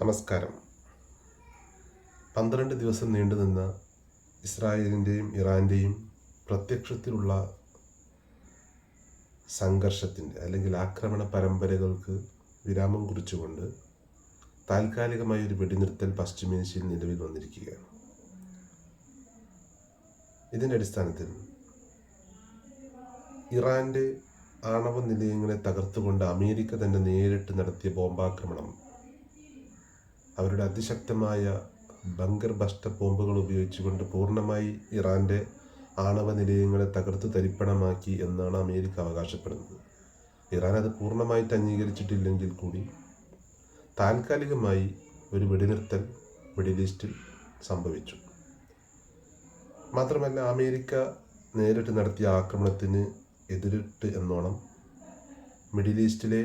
നമസ്കാരം. പന്ത്രണ്ട് ദിവസം നീണ്ടുനിന്ന ഇസ്രായേലിന്റെയും ഇറാന്റെയും പ്രത്യക്ഷത്തിലുള്ള സംഘർഷത്തിന്റെ അല്ലെങ്കിൽ ആക്രമണ പരമ്പരകൾക്ക് വിരാമം കുറിച്ചുകൊണ്ട് താൽക്കാലികമായ ഒരു വെടിനിർത്തൽ പശ്ചിമേഷ്യയിൽ നിലവിൽ വന്നിരിക്കുകയാണ്. ഇതിന്റെ അടിസ്ഥാനത്തിൽ ഇറാന്റെ ആണവ നിലയങ്ങളെ തകർത്തുകൊണ്ട് അമേരിക്ക തന്നെ നേരിട്ട് നടത്തിയ ബോംബാക്രമണം അവരുടെ അതിശക്തമായ ബങ്കർ ബസ്റ്റർ ബോംബുകൾ ഉപയോഗിച്ചുകൊണ്ട് പൂർണമായി ഇറാന്റെ ആണവ നിലയങ്ങളെ തകർത്ത് തരിപ്പണമാക്കി എന്നാണ് അമേരിക്ക അവകാശപ്പെടുന്നത്. ഇറാൻ അത് പൂർണമായി അംഗീകരിച്ചിട്ടില്ലെങ്കിൽ കൂടി താൽക്കാലികമായി ഒരു വെടിനിർത്തൽ മിഡിൽ ഈസ്റ്റിൽ സംഭവിച്ചു. മാത്രമല്ല അമേരിക്ക നേരിട്ട് നടത്തിയ ആക്രമണത്തിന് എതിരിട്ട് എന്നോണം മിഡിൽ ഈസ്റ്റിലെ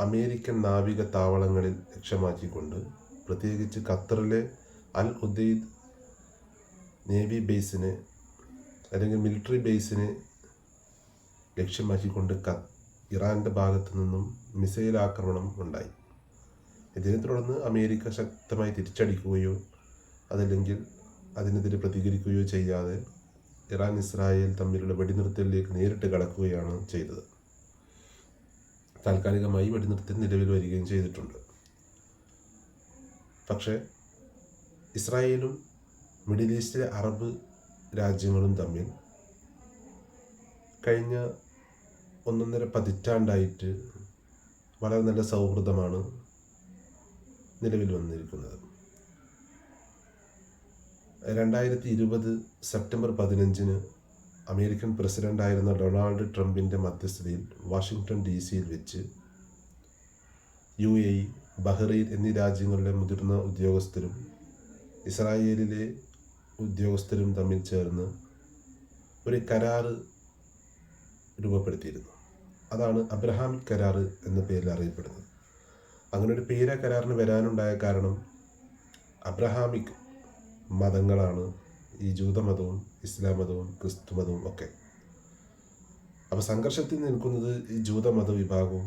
അമേരിക്കൻ നാവിക താവളങ്ങളിൽ ലക്ഷ്യമാക്കിക്കൊണ്ട് പ്രത്യേകിച്ച് ഖത്തറിലെ അൽ ഉദ്ദീദ് നേവി ബേസിനെ അല്ലെങ്കിൽ മിലിറ്ററി ബേസിനെ ലക്ഷ്യമാക്കിക്കൊണ്ട് ക ഇറാന്റെ ഭാഗത്തു നിന്നും മിസൈൽ ആക്രമണം ഉണ്ടായി. ഇതിനെ തുടർന്ന് അമേരിക്ക ശക്തമായി തിരിച്ചടിക്കുകയോ അതല്ലെങ്കിൽ അതിനെതിരെ പ്രതികരിക്കുകയോ ചെയ്യാതെ ഇറാൻ ഇസ്രായേൽ തമ്മിലുള്ള വെടിനിർത്തലിലേക്ക് നേരിട്ട് കടക്കുകയാണ് ചെയ്തത്. താൽക്കാലികമായി വെടിനിർത്തൽ നിലവിൽ വരികയും ചെയ്തിട്ടുണ്ട്. പക്ഷേ ഇസ്രായേലും മിഡിൽ ഈസ്റ്റിലെ അറബ് രാജ്യങ്ങളും തമ്മിൽ കഴിഞ്ഞ ഒന്നൊന്നര പതിറ്റാണ്ടായിട്ട് വളരെ നല്ല സൗഹൃദമാണ് നിലവിൽ വന്നിരിക്കുന്നത്. രണ്ടായിരത്തി ഇരുപത് സെപ്റ്റംബർ പതിനഞ്ചിന് അമേരിക്കൻ പ്രസിഡന്റായിരുന്ന ഡൊണാൾഡ് ട്രംപിന്റെ മധ്യസ്ഥതയിൽ വാഷിങ്ടൺ ഡി സിയിൽ വെച്ച് യു എ ബഹ്റൈൻ എന്നീ രാജ്യങ്ങളിലെ മുതിർന്ന ഉദ്യോഗസ്ഥരും ഇസ്രായേലിലെ ഉദ്യോഗസ്ഥരും തമ്മിൽ ചേർന്ന് ഒരു കരാർ രൂപപ്പെടുത്തിയിരുന്നു. അതാണ് അബ്രഹാം കരാർ എന്ന പേരിൽ അറിയപ്പെടുന്നത്. അങ്ങനെ ഒരു പേര കരാറിന് വരാനുണ്ടായ കാരണം അബ്രഹാമിക് മതങ്ങളാണ് ഈ ജൂതമതവും ഇസ്ലാം മതവും ക്രിസ്തു മതവും ഒക്കെ. അപ്പോൾ സംഘർഷത്തിൽ നിൽക്കുന്നത് ഈ ജൂതമത വിഭാഗവും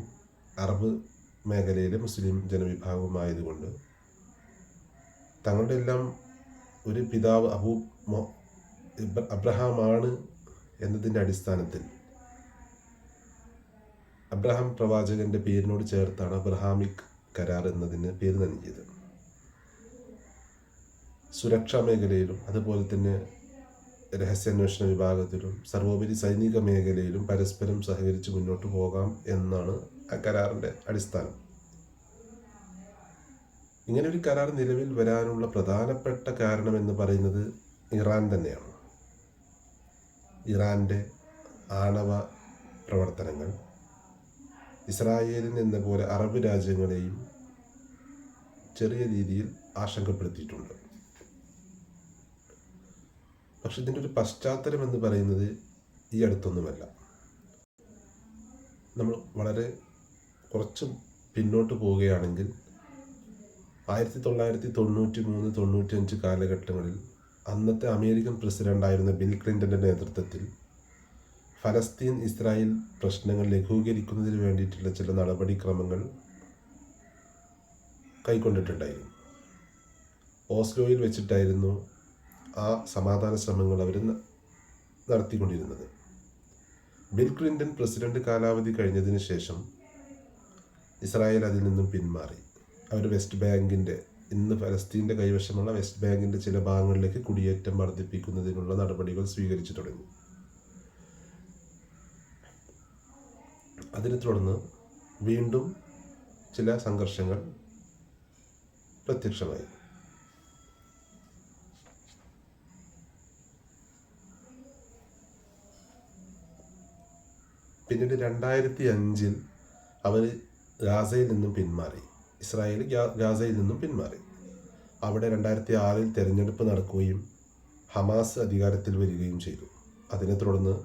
അറബ് മേഖലയിലെ മുസ്ലിം ജനവിഭാഗവുമായതുകൊണ്ട് തങ്ങളുടെ എല്ലാം ഒരു പിതാവ് അബൂ അബ്രഹാമാണ് എന്നതിന്റെ അടിസ്ഥാനത്തിൽ അബ്രഹാം പ്രവാചകന്റെ പേരിനോട് ചേർത്താണ് അബ്രഹാമിക് കരാർ എന്നതിന് പേര് നൽകിയത്. സുരക്ഷാ മേഖലയിലും അതുപോലെ തന്നെ രഹസ്യാന്വേഷണ വിഭാഗത്തിലും സർവോപരി സൈനിക മേഖലയിലും പരസ്പരം സഹകരിച്ച് മുന്നോട്ട് പോകാം എന്നാണ് ആ കരാറിന്റെ അടിസ്ഥാനം. ഇങ്ങനെ ഒരു കരാർ നിലവിൽ വരാനുള്ള പ്രധാനപ്പെട്ട കാരണം എന്ന് പറയുന്നത് ഇറാൻ തന്നെയാണ്. ഇറാന്റെ ആണവ പ്രവർത്തനങ്ങൾ ഇസ്രായേലിന് എന്ന പോലെ അറബ് രാജ്യങ്ങളെയും ചെറിയ രീതിയിൽ ആശങ്കപ്പെടുത്തിയിട്ടുണ്ട്. പക്ഷെ ഇതിന്റെ ഒരു പശ്ചാത്തലം എന്ന് പറയുന്നത് ഈ അടുത്തൊന്നുമല്ല. നമ്മൾ വളരെ കുറച്ച് പിന്നോട്ട് പോവുകയാണെങ്കിൽ ആയിരത്തി തൊള്ളായിരത്തി തൊണ്ണൂറ്റി മൂന്ന് തൊണ്ണൂറ്റി അഞ്ച് കാലഘട്ടങ്ങളിൽ അന്നത്തെ അമേരിക്കൻ പ്രസിഡന്റായിരുന്ന ബിൽ ക്ലിന്റന്റെ നേതൃത്വത്തിൽ ഫലസ്തീൻ ഇസ്രായേൽ പ്രശ്നങ്ങൾ ലഘൂകരിക്കുന്നതിന് വേണ്ടിയിട്ടുള്ള ചില നടപടിക്രമങ്ങൾ കൈക്കൊണ്ടിട്ടുണ്ടായിരുന്നു. ഓസ്ലോയിൽ വെച്ചിട്ടായിരുന്നു ആ സമാധാന ശ്രമങ്ങൾ അവർ നടത്തിക്കൊണ്ടിരുന്നത്. ബിൽ ക്ലിന്റൺ പ്രസിഡന്റ് കാലാവധി കഴിഞ്ഞതിന് ശേഷം ഇസ്രായേൽ അതിൽ നിന്നും പിന്മാറി. അവർ വെസ്റ്റ് ബാങ്കിന്റെ ഇന്ന് ഫലസ്തീന്റെ കൈവശമുള്ള വെസ്റ്റ് ബാങ്കിന്റെ ചില ഭാഗങ്ങളിലേക്ക് കുടിയേറ്റം വർദ്ധിപ്പിക്കുന്നതിനുള്ള നടപടികൾ സ്വീകരിച്ചു തുടങ്ങി. അതിനെ തുടർന്ന് വീണ്ടും ചില സംഘർഷങ്ങൾ പ്രത്യക്ഷമായി. പിന്നീട് രണ്ടായിരത്തി അഞ്ചിൽ അവർ ഗാസയിൽ നിന്നും പിന്മാറി. ഇസ്രായേൽ ഗാസയിൽ നിന്നും പിന്മാറി. അവിടെ രണ്ടായിരത്തി ആറിൽ തെരഞ്ഞെടുപ്പ് നടക്കുകയും ഹമാസ് അധികാരത്തിൽ വരികയും ചെയ്തു. അതിനെ തുടർന്ന്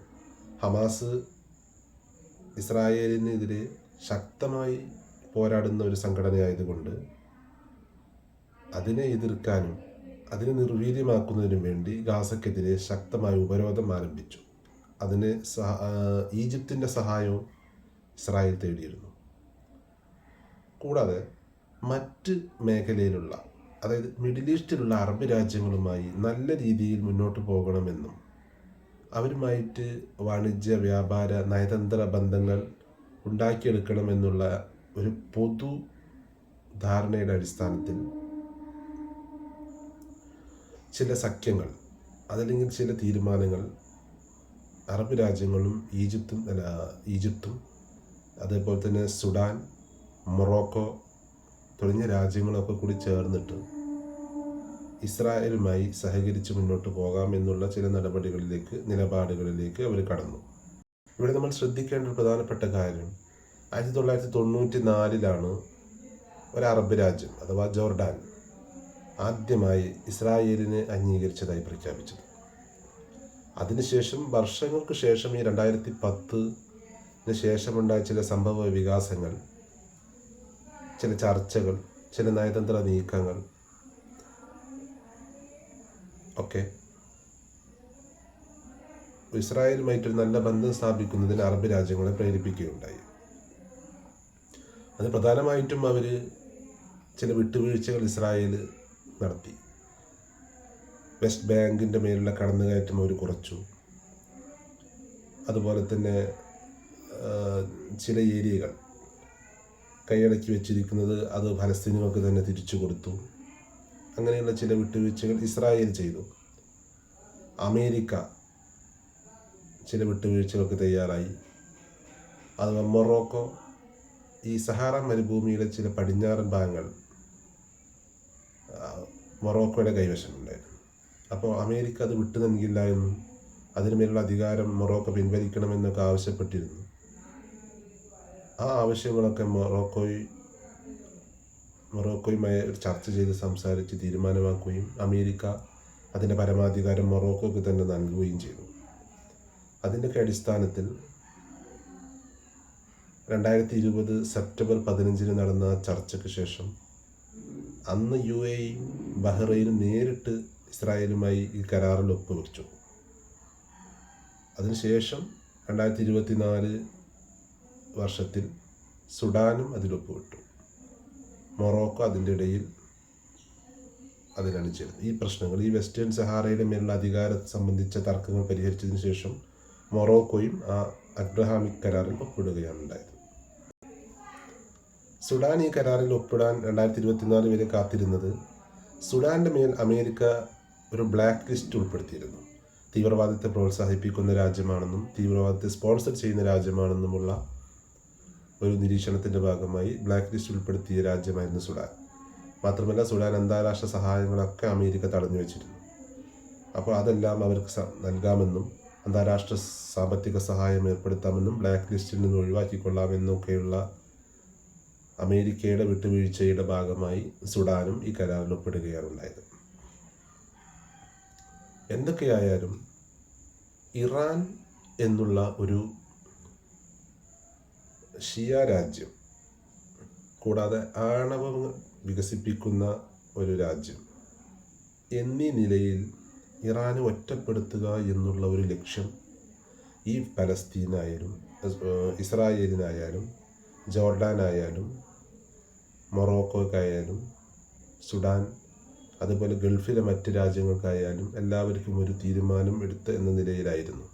ഹമാസ് ഇസ്രായേലിനെതിരെ ശക്തമായി പോരാടുന്ന ഒരു സംഘടനയായതുകൊണ്ട് അതിനെ എതിർക്കാനും അതിനെ നിർവീര്യമാക്കുന്നതിനും വേണ്ടി ഗാസക്കെതിരെ ശക്തമായ ഉപരോധം ആരംഭിച്ചു. അതിന് സഹ ഈജിപ്തിന്റെ സഹായവും ഇസ്രായേൽ തേടിയിരുന്നു. കൂടാതെ മറ്റ് മേഖലയിലുള്ള അതായത് മിഡിൽ ഈസ്റ്റിലുള്ള അറബ് രാജ്യങ്ങളുമായി നല്ല രീതിയിൽ മുന്നോട്ട് പോകണമെന്നും അവരുമായിട്ട് വാണിജ്യ വ്യാപാര നയതന്ത്ര ബന്ധങ്ങൾ ഉണ്ടാക്കിയെടുക്കണമെന്നുള്ള ഒരു പൊതു ധാരണയുടെ അടിസ്ഥാനത്തിൽ ചില സഖ്യങ്ങൾ അതല്ലെങ്കിൽ ചില തീരുമാനങ്ങൾ അറബ് രാജ്യങ്ങളും ഈജിപ്തും അല്ല ഈജിപ്തും അതേപോലെ തന്നെ സുഡാൻ മൊറോക്കോ തുടങ്ങിയ രാജ്യങ്ങളൊക്കെ കൂടി ചേർന്നിട്ട് ഇസ്രായേലുമായി സഹകരിച്ച് മുന്നോട്ട് പോകാമെന്നുള്ള ചില നടപടികളിലേക്ക് നിലപാടുകളിലേക്ക് അവർ കടന്നു. ഇവിടെ നമ്മൾ ശ്രദ്ധിക്കേണ്ട ഒരു പ്രധാനപ്പെട്ട കാര്യം ആയിരത്തി തൊള്ളായിരത്തി തൊണ്ണൂറ്റി നാലിലാണ് ഒരു അറബ് രാജ്യം അഥവാ ജോർഡാൻ ആദ്യമായി ഇസ്രായേലിനെ അംഗീകരിച്ചതായി പ്രഖ്യാപിച്ചത്. അതിനുശേഷം വർഷങ്ങൾക്ക് ശേഷം ഈ രണ്ടായിരത്തി പത്തിന് ശേഷമുണ്ടായ ചില സംഭവ വികാസങ്ങൾ ചില ചർച്ചകൾ ചില നയതന്ത്ര നീക്കങ്ങൾ ഒക്കെ ഇസ്രായേലുമായിട്ടൊരു നല്ല ബന്ധം സ്ഥാപിക്കുന്നതിന് അറബ് രാജ്യങ്ങളെ പ്രേരിപ്പിക്കുകയുണ്ടായി. അത് പ്രധാനമായിട്ടും അവർ ചില വിട്ടുവീഴ്ചകൾ ഇസ്രായേൽ നടത്തി. വെസ്റ്റ് ബാങ്കിന്റെ മേലുള്ള കടന്നുകയറ്റം അവർ കുറച്ചു. അതുപോലെ തന്നെ ചില ഏരിയകൾ കൈയടക്കി വെച്ചിരിക്കുന്നത് അത് ഫലസ്തീനുകൾക്ക് തന്നെ തിരിച്ചു കൊടുത്തു. അങ്ങനെയുള്ള ചില വിട്ടുവീഴ്ചകൾ ഇസ്രായേൽ ചെയ്തു. അമേരിക്ക ചില വിട്ടുവീഴ്ചകൾക്ക് തയ്യാറായി. അത് മൊറോക്കോ ഈ സഹാറ മരുഭൂമിയിലെ ചില പടിഞ്ഞാറൻ ഭാഗങ്ങൾ മൊറോക്കോയുടെ കൈവശമുണ്ടായിരുന്നു. അപ്പോൾ അമേരിക്ക അത് വിട്ടു നൽകില്ല എന്നും അതിനുമേലുള്ള അധികാരം മൊറോക്കോ പിൻവലിക്കണമെന്നൊക്കെ ആവശ്യപ്പെട്ടിരുന്നു. ആ ആവശ്യങ്ങളൊക്കെ മൊറോക്കോയി മൊറോക്കോയുമായി ചർച്ച ചെയ്ത് സംസാരിച്ച് തീരുമാനമാക്കുകയും അമേരിക്ക അതിന്റെ പരമാധികാരം മൊറോക്കോയ്ക്ക് തന്നെ നൽകുകയും ചെയ്തു. അതിന്റെയൊക്കെ അടിസ്ഥാനത്തിൽ രണ്ടായിരത്തി ഇരുപത് സെപ്റ്റംബർ പതിനഞ്ചിന് നടന്ന ചർച്ചയ്ക്ക് ശേഷം അന്ന് യു എയും ബഹ്റൈനും നേരിട്ട് ഇസ്രായേലുമായി ഈ കരാറിൽ ഒപ്പുവെച്ചു. അതിനുശേഷം രണ്ടായിരത്തി ഇരുപത്തിനാല് വർഷത്തിൽ സുഡാനും അതിലൊപ്പുവിട്ടു മൊറോക്കോ അതിന്റെ ഇടയിൽ അതിലാണ് ഈ പ്രശ്നങ്ങൾ ഈ വെസ്റ്റേൺ സഹാറയുടെ മേലുള്ള അധികാരം സംബന്ധിച്ച തർക്കങ്ങൾ പരിഹരിച്ചതിന് ശേഷം മൊറോക്കോയും ആ അബ്രഹാമിക് കരാറിൽ ഒപ്പിടുകയാണ് ഉണ്ടായത്. സുഡാൻ ഈ കരാറിൽ ഒപ്പിടാൻ രണ്ടായിരത്തി ഇരുപത്തിനാല് വരെ കാത്തിരുന്നത് സുഡാന്റെ മേൽ അമേരിക്ക ഒരു ബ്ലാക്ക് ലിസ്റ്റ് ഉൾപ്പെടുത്തിയിരുന്നു. തീവ്രവാദത്തെ പ്രോത്സാഹിപ്പിക്കുന്ന രാജ്യമാണെന്നും തീവ്രവാദത്തെ സ്പോൺസർ ചെയ്യുന്ന രാജ്യമാണെന്നുമുള്ള ഒരു നിരീക്ഷണത്തിന്റെ ഭാഗമായി ബ്ലാക്ക് ലിസ്റ്റ് ഉൾപ്പെടുത്തിയ രാജ്യമായിരുന്നു സുഡാൻ. മാത്രമല്ല സുഡാൻ അന്താരാഷ്ട്ര സഹായങ്ങളൊക്കെ അമേരിക്ക തടഞ്ഞു വെച്ചിരുന്നു. അപ്പോൾ അതെല്ലാം അവർക്ക് നൽകാമെന്നും അന്താരാഷ്ട്ര സാമ്പത്തിക സഹായം ഏർപ്പെടുത്താമെന്നും ബ്ലാക്ക് ലിസ്റ്റിൽ നിന്ന് ഒഴിവാക്കിക്കൊള്ളാമെന്നൊക്കെയുള്ള അമേരിക്കയുടെ വിട്ടുവീഴ്ചയുടെ ഭാഗമായി സുഡാനും ഈ കരാറിൽ ഒപ്പിടുകയാണ് ഉണ്ടായത്. എന്തൊക്കെയായാലും ഇറാൻ എന്നുള്ള ഒരു ഷിയ രാജ്യം കൂടാതെ ആണവം വികസിപ്പിക്കുന്ന ഒരു രാജ്യം എന്നീ നിലയിൽ ഇറാനെ ഒറ്റപ്പെടുത്തുക എന്നുള്ള ഒരു ലക്ഷ്യം ഈ പലസ്തീനായാലും ഇസ്രായേലിനായാലും ജോർഡാനായാലും മൊറോക്കോക്കായാലും സുഡാൻ അതുപോലെ ഗൾഫിലെ മറ്റ് രാജ്യങ്ങൾക്കായാലും എല്ലാവർക്കും ഒരു തീരുമാനം എടുത്ത് എന്ന നിലയിലായിരുന്നു.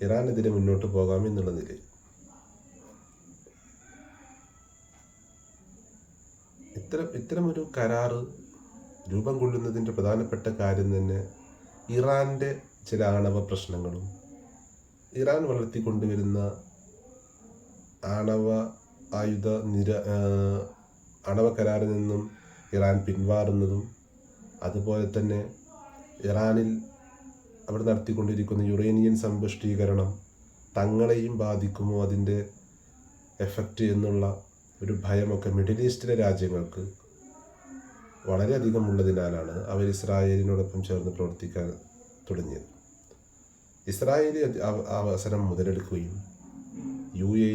ഇറാനെതിരെ മുന്നോട്ട് പോകാം എന്നുള്ള നിലയിൽ. ഇത്തരം ഇത്തരമൊരു കരാറ് രൂപം കൊള്ളുന്നതിന്റെ പ്രധാനപ്പെട്ട കാര്യം തന്നെ ഇറാന്റെ ചില ആണവ പ്രശ്നങ്ങളും ഇറാൻ വളർത്തിക്കൊണ്ടുവരുന്ന ആണവ ആയുധ നിര ആണവ കരാറിൽ നിന്നും ഇറാൻ പിന്മാറുന്നതും അതുപോലെ തന്നെ ഇറാനിൽ അവർ നടത്തിക്കൊണ്ടിരിക്കുന്ന യുറേനിയൻ സമ്പുഷ്ടീകരണം തങ്ങളെയും ബാധിക്കുമോ അതിന്റെ എഫക്റ്റ് എന്നുള്ള ഒരു ഭയമൊക്കെ മിഡിൽ ഈസ്റ്റിലെ രാജ്യങ്ങൾക്ക് വളരെയധികം ഉള്ളതിനാലാണ് അവർ ഇസ്രായേലിനോടൊപ്പം ചേർന്ന് പ്രവർത്തിക്കാൻ തുടങ്ങിയത്. ആ അവസരം മുതലെടുക്കുകയും U A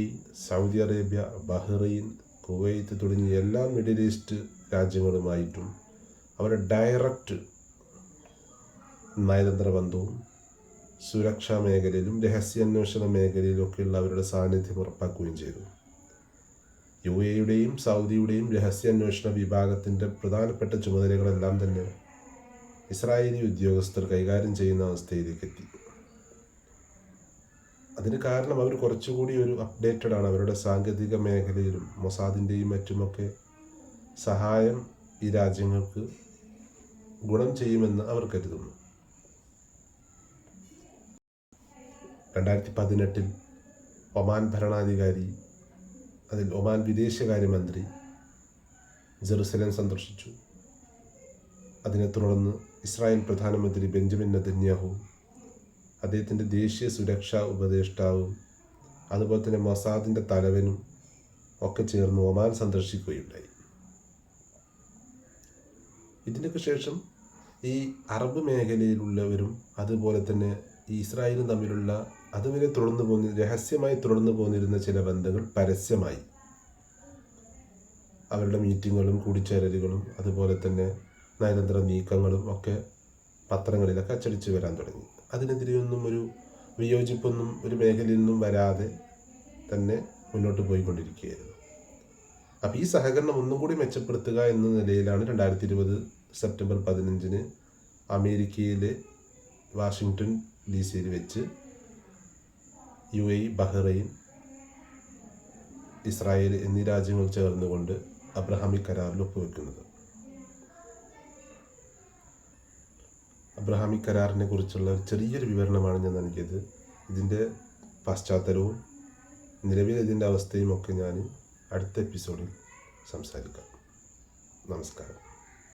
Saudi Arabia Bahrain Kuwait തുടങ്ങിയ എല്ലാ മിഡിൽ ഈസ്റ്റ് രാജ്യങ്ങളുമായിട്ടും അവരുടെ ഡയറക്റ്റ് നയതന്ത്ര ബന്ധവും സുരക്ഷാ മേഖലയിലും രഹസ്യാന്വേഷണ മേഖലയിലൊക്കെയുള്ള അവരുടെ സാന്നിധ്യം ഉറപ്പാക്കുകയും ചെയ്തു. യു എയുടെയും സൗദിയുടെയും രഹസ്യാന്വേഷണ വിഭാഗത്തിന്റെ പ്രധാനപ്പെട്ട ചുമതലകളെല്ലാം തന്നെ ഇസ്രായേലി ഉദ്യോഗസ്ഥർ കൈകാര്യം ചെയ്യുന്ന അവസ്ഥയിലേക്ക് എത്തി അതിന് കാരണം അവർ കുറച്ചുകൂടി ഒരു അപ്ഡേറ്റഡ് ആണ്. അവരുടെ സാങ്കേതിക മേഖലയിലും മൊസാദിന്റെയും മറ്റുമൊക്കെ സഹായം ഈ രാജ്യങ്ങൾക്ക് ഗുണം ചെയ്യുമെന്ന് അവർ കരുതുന്നു. രണ്ടായിരത്തി പതിനെട്ടിൽ ഒമാൻ ഭരണാധികാരി അതിൽ ഒമാൻ വിദേശകാര്യമന്ത്രി ജെറുസലേം സന്ദർശിച്ചു. അതിനെ തുടർന്ന് ഇസ്രായേൽ പ്രധാനമന്ത്രി ബെഞ്ചമിൻ നെതന്യാഹു അദ്ദേഹത്തിന്റെ ദേശീയ സുരക്ഷാ ഉപദേഷ്ടാവും അതുപോലെ തന്നെ മൊസാദിന്റെ തലവനും ഒക്കെ ചേർന്ന് ഒമാൻ സന്ദർശിക്കുകയുണ്ടായി. ഇതിനൊക്കെ ശേഷം ഈ അറബ് മേഖലയിലുള്ളവരും അതുപോലെ തന്നെ ഈ ഇസ്രായേലും തമ്മിലുള്ള അതുവരെ തുടർന്നു പോന്നി രഹസ്യമായി തുടർന്നു പോന്നിരുന്ന ചില ബന്ധങ്ങൾ പരസ്യമായി. അവരുടെ മീറ്റിങ്ങുകളും കൂടിച്ചേരലുകളും അതുപോലെ തന്നെ നയതന്ത്ര നീക്കങ്ങളും ഒക്കെ പത്രങ്ങളിലൊക്കെ അച്ചടിച്ച് വരാൻ തുടങ്ങി. അതിനെതിരെയൊന്നും ഒരു വിയോജിപ്പൊന്നും ഒരു മേഖലയിൽ നിന്നും വരാതെ തന്നെ മുന്നോട്ട് പോയിക്കൊണ്ടിരിക്കുകയായിരുന്നു. അപ്പോൾ ഈ സഹകരണം ഒന്നും കൂടി മെച്ചപ്പെടുത്തുക എന്ന നിലയിലാണ് രണ്ടായിരത്തി ഇരുപത് സെപ്റ്റംബർ പതിനഞ്ചിന് അമേരിക്കയിലെ വാഷിങ്ടൺ ഡി സിയിൽ വെച്ച് യു എ ബഹ്റൈൻ ഇസ്രായേൽ എന്നീ രാജ്യങ്ങൾ ചേർന്നുകൊണ്ട് അബ്രഹാമിക് കരാറിൽ ഒപ്പുവെക്കുന്നത്. അബ്രഹാമിക് കരാറിനെ കുറിച്ചുള്ള ചെറിയൊരു വിവരണമാണ് ഞാൻ നൽകിയത്. ഇതിന്റെ പശ്ചാത്തലവും നിലവിൽ ഇതിന്റെ അവസ്ഥയും ഒക്കെ ഞാൻ അടുത്ത എപ്പിസോഡിൽ സംസാരിക്കാം. നമസ്കാരം.